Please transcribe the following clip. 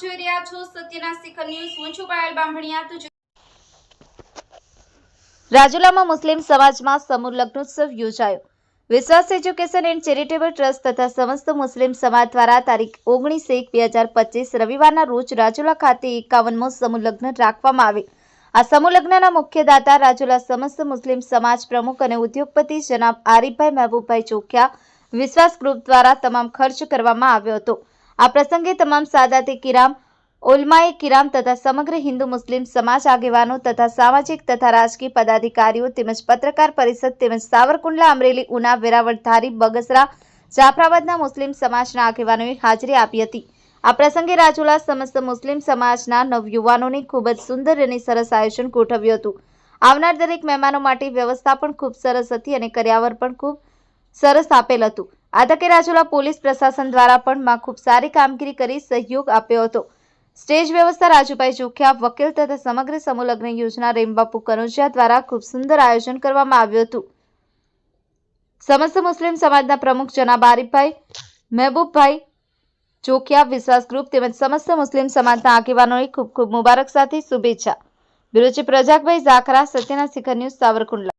છો સત્યના શિખર ન્યૂઝ. હું છું પાયલ બામભણિયા તો રાજુલામાં મુસ્લિમ સમાજમાં સમૂહ લગ્નોત્સવ યોજાયો. વિશ્વાસ એજ્યુકેશન એન્ડ ચેરિટેબલ ટ્રસ્ટ તથા સમસ્ત મુસ્લિમ સમાજ દ્વારા તારીખ ઓગણીસ એક બે હજાર પચીસ રવિવારના રોજ રાજુલા ખાતે એકાવનમો સમૂહ લગ્ન રાખવામાં આવે આ સમૂહ લગ્નના મુખ્ય દાતા રાજુલા સમસ્ત મુસ્લિમ સમાજ પ્રમુખ અને ઉદ્યોગપતિ જનાબ આરીફભાઈ મહેબૂબભાઈ ચોખ્યા વિશ્વાસ ગ્રુપ દ્વારા તમામ ખર્ચ કરવામાં આવ્યો હતો. આ પ્રસંગે તમામ સાદાતે કિરામ ઓલમાએ કિરામ તથા સમગ્ર હિન્દુ મુસ્લિમ સમાજ આગેવાનો તથા સામાજિક તથા રાજકીય પદાધિકારીઓ તેમજ પત્રકાર પરિષદ તેમજ સાવરકુંડલા અમરેલી ઉના વેરાવળ ધારી બગસરા જાફરાબાદના મુસ્લિમ સમાજના આગેવાનોએ હાજરી આપી હતી. આ પ્રસંગે રાજુલા સમસ્ત મુસ્લિમ સમાજના નવયુવાનોને ખૂબ જ સુંદર અને સરસ આયોજન ગોઠવ્યું હતું. આવનાર દરેક મહેમાનો માટે વ્યવસ્થા પણ ખૂબ સરસ હતી અને કર્યાવર પણ ખૂબ સરસ આપેલ હતું. આ રાજુલા પોલીસ પ્રશાસન દ્વારા પણ ખૂબ સારી કામગીરી કરી સહયોગ આપ્યો હતો. સ્ટેજ વ્યવસ્થા રાજુભાઈ જોખિયા, વકીલ તથા સમગ્ર સમૂહ યોજના રેમબાપુ કનોજિયા દ્વારા ખૂબ સુંદર આયોજન કરવામાં આવ્યું હતું. સમસ્ત મુસ્લિમ સમાજના પ્રમુખ જનાબ આરીફભાઈ, મહેબૂબભાઈ જોખિયા, વિશ્વાસ ગ્રુપ તેમજ સમસ્ત મુસ્લિમ સમાજના આગેવાનોએ ખૂબ ખૂબ મુબારક સાથે શુભેચ્છા. બિરોચી પ્રજાકભાઈ ઝાખરા, સત્યના શિખર ન્યૂઝ સાવરકુંડલા.